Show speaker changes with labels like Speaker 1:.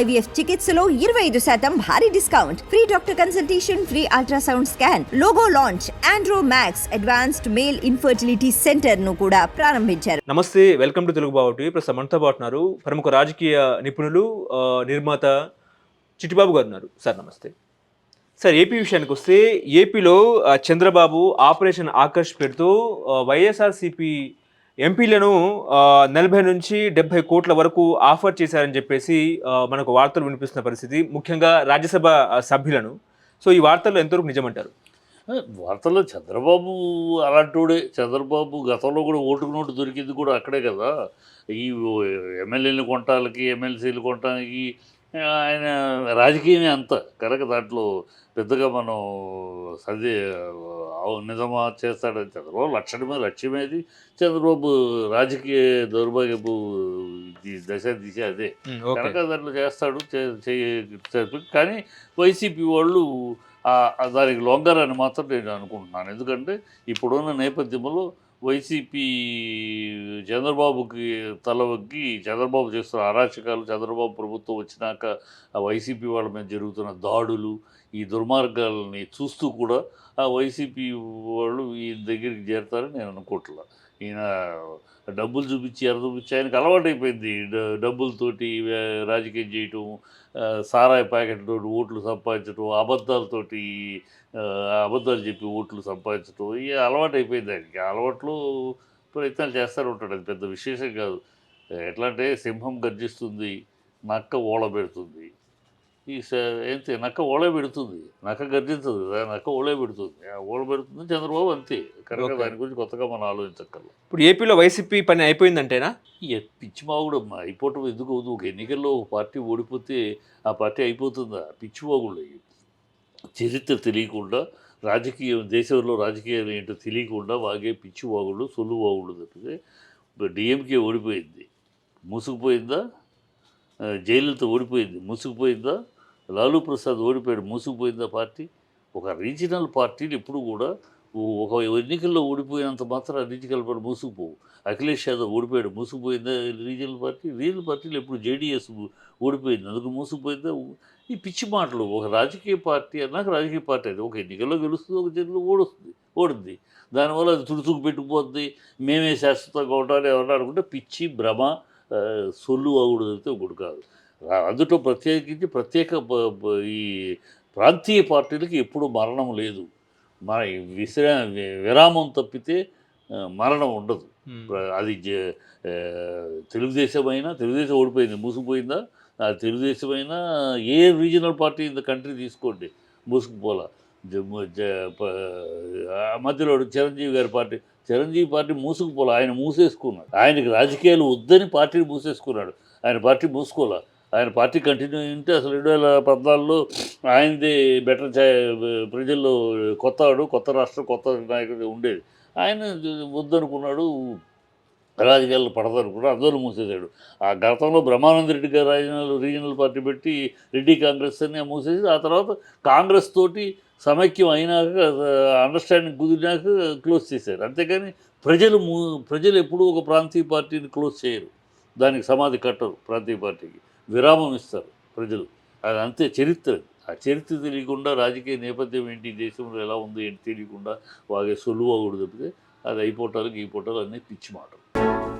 Speaker 1: IVF చికిత్సలో ఇరవై ఐదు శాతం భారీ discount. Free doctor consultation free ultrasound scan logo launch Andro Max advanced male infertility సెంటర్ను కూడా ప్రారంభించారు.
Speaker 2: నమస్తే welcome to Telugu Babu TV. ప్రస్తుతం మనతో పాటున్నారు ప్రముఖ రాజకీయ నిపుణులు నిర్మాత చిట్టిబాబు గారు ఉన్నారు. సార్ నమస్తే. సార్ ఏపీ విషయానికి వస్తే ఏపీలో చంద్రబాబు ఆపరేషన్ ఆకర్ష్ పెడుతూ వైఎస్ఆర్సీపీ ఎంపీలను నలభై నుంచి డెబ్బై కోట్ల వరకు ఆఫర్ చేశారని చెప్పేసి మనకు వార్తలు వినిపిస్తున్న పరిస్థితి. ముఖ్యంగా రాజ్యసభ సభ్యులను. సో ఈ వార్తలు ఎంతవరకు నిజమంటారు?
Speaker 3: వార్తల్లో చంద్రబాబు అలాంటోడే. చంద్రబాబు గతంలో కూడా ఓటుకు నోటు దొరికింది కూడా అక్కడే కదా. ఈ ఎమ్మెల్యేలు కొనటానికి ఎమ్మెల్సీలు కొనటానికి ఆయన రాజకీయమే అంత. కనుక దాంట్లో పెద్దగా మనం సది నిజమా చేస్తాడని చంద్రబాబు లక్షణమే లక్ష్యమేది చంద్రబాబు రాజకీయ దౌర్భాగ్యపు దశ దిశ అదే. కనుక దాంట్లో చేస్తాడు చే- చేయ- చేస్తాడు. కానీ వైసీపీ వాళ్ళు దానికి లొంగర్ దానికి మాత్రం నేను అనుకుంటున్నాను. ఎందుకంటే ఇప్పుడున్న నేపథ్యంలో వైసీపీ చంద్రబాబుకి తలవగ్గి చంద్రబాబు చేస్తున్న అరాచకాలు చంద్రబాబు ప్రభుత్వం వచ్చినాక ఆ వైసీపీ వాళ్ళ మీద జరుగుతున్న దాడులు ఈ దుర్మార్గాలని చూస్తూ కూడా ఆ వైసీపీ వాళ్ళు ఈ దగ్గరికి చేరతారని నేను అనుకోవట్లా. ఈయన డబ్బులు చూపించి ఎర్ర చూపించి ఆయనకు అలవాటైపోయింది అయిపోయింది. డబ్బులతోటి రాజకీయం చేయటం సారాయి ప్యాకెట్ తోటి ఓట్లు సంపాదించడం అబద్ధాలతోటి అబద్ధాలు చెప్పి ఓట్లు సంపాదించడం ఇక అలవాటు అయిపోయింది ఆయనకి. అలవాట్లు ప్రయత్నాలు చేస్తారు ఉంటాడు. అది పెద్ద విశేషం కాదు. ఎట్లా అంటే సింహం గర్జిస్తుంది నక్క ఓల పెడుతుంది. ఈ ఏంటి నక్క ఓలే పెడుతుంది. నక్క గర్జించదు నక్క ఓలే పెడుతుంది. ఓల పెడుతుంది చంద్రబాబు అంతే.
Speaker 2: Okay.
Speaker 3: దాని గురించి కొత్తగా మనం ఆలోచించక్కర్లేదు
Speaker 2: ఇప్పుడు ఏపీలో వైసీపీ పని అయిపోయిందంటేనా?
Speaker 3: ఈ పిచ్చి మాగుడు అయిపోవటం ఎందుకు అవుతుంది? ఒక ఎన్నికల్లో ఒక పార్టీ ఓడిపోతే ఆ పార్టీ అయిపోతుందా? పిచ్చి మాగుళ్ళు అయ్యి. చరిత్ర తెలియకుండా రాజకీయం దేశంలో రాజకీయాలు ఏంటో తెలియకుండా వాగే పిచ్చి వాగుళ్ళు సొల్లు వాగుళ్ళు తప్పితే డిఎంకే ఓడిపోయింది. మూసుకుపోయిందా? ఆ, జయలలిత ఓడిపోయింది. మూసుకుపోయిందా? లాలూ ప్రసాద్ ఓడిపోయాడు మూసుకుపోయిందా పార్టీ? ఒక రీజనల్ పార్టీలు ఎప్పుడు కూడా ఒక ఎన్నికల్లో ఓడిపోయినంత మాత్రం ఆ రీజనల్ పార్టీ మూసుకుపోవు. అఖిలేష్ యాదవ్ ఓడిపోయాడు మూసుకుపోయిందా రీజనల్ పార్టీ? రీజనల్ పార్టీలు ఎప్పుడు జేడీఎస్ ఓడిపోయింది అందుకు మూసుకుపోయిందా? ఈ పిచ్చి మాటలు ఒక రాజకీయ పార్టీ అన్నాక రాజకీయ పార్టీ అది ఒక ఎన్నికల్లో గెలుస్తుంది ఒక జన్లో ఓడుస్తుంది ఓడుద్ది దానివల్ల అది తుడుచుకు పెట్టుకుపోద్ది మేమే శాశ్వతంగా ఉండాలి ఎవరన్నా అనుకుంటే పిచ్చి భ్రమ సొల్లు అగుడు అయితే ఒకటి కాదు. అందులో ప్రత్యేకించి ప్రత్యేక ఈ ప్రాంతీయ పార్టీలకి ఎప్పుడు మరణం లేదు. మన విశ్రా విరామం తప్పితే మరణం ఉండదు. అది తెలుగుదేశం అయినా తెలుగుదేశం ఓడిపోయింది మూసుకుపోయిందా? తెలుగుదేశం అయినా ఏ regional party in the country తీసుకోండి మూసుకుపోలా. జమ్ము జ మధ్యలో చిరంజీవి గారి పార్టీ చిరంజీవి పార్టీ మూసుకుపోలే ఆయన మూసేసుకున్నాడు. ఆయనకి రాజకీయాలు వద్దని పార్టీని మూసేసుకున్నాడు. ఆయన పార్టీ మూసుకోలే. ఆయన పార్టీ కంటిన్యూ ఉంటే అసలు రెండు వేల పద్నాలుగులో ఆయనది బెటర్ ప్రజల్లో కొత్తవాడు కొత్త రాష్ట్రం కొత్త నాయకుడు ఉండేది. ఆయన వద్దనుకున్నాడు రాజకీయాల్లో పడదనుకున్నాడు అందరూ మూసేశాడు. ఆ గతంలో బ్రహ్మానంద రెడ్డి గారు రీజనల్ రీజనల్ పార్టీ పెట్టి రెడ్డి కాంగ్రెస్ అని మూసేసి ఆ తర్వాత కాంగ్రెస్ తోటి సమైక్యం అయినాక అండర్స్టాండింగ్ కుదిరినాక క్లోజ్ చేశారు. అంతేకాని ప్రజలు మూ ప్రజలు ఎప్పుడూ ఒక ప్రాంతీయ పార్టీని క్లోజ్ చేయరు. దానికి సమాధి కట్టరు ప్రాంతీయ పార్టీకి. విరామం ఇస్తారు ప్రజలు. అది అంతే చరిత్ర. ఆ చరిత్ర తెలియకుండా రాజకీయ నేపథ్యం ఏంటి దేశంలో ఎలా ఉంది ఏంటి తెలియకుండా వాగే సొలువకూడదు తప్పితే అది అయిపోవటాలు గీపోవటాలు అన్నీ పిచ్చి మాటలు.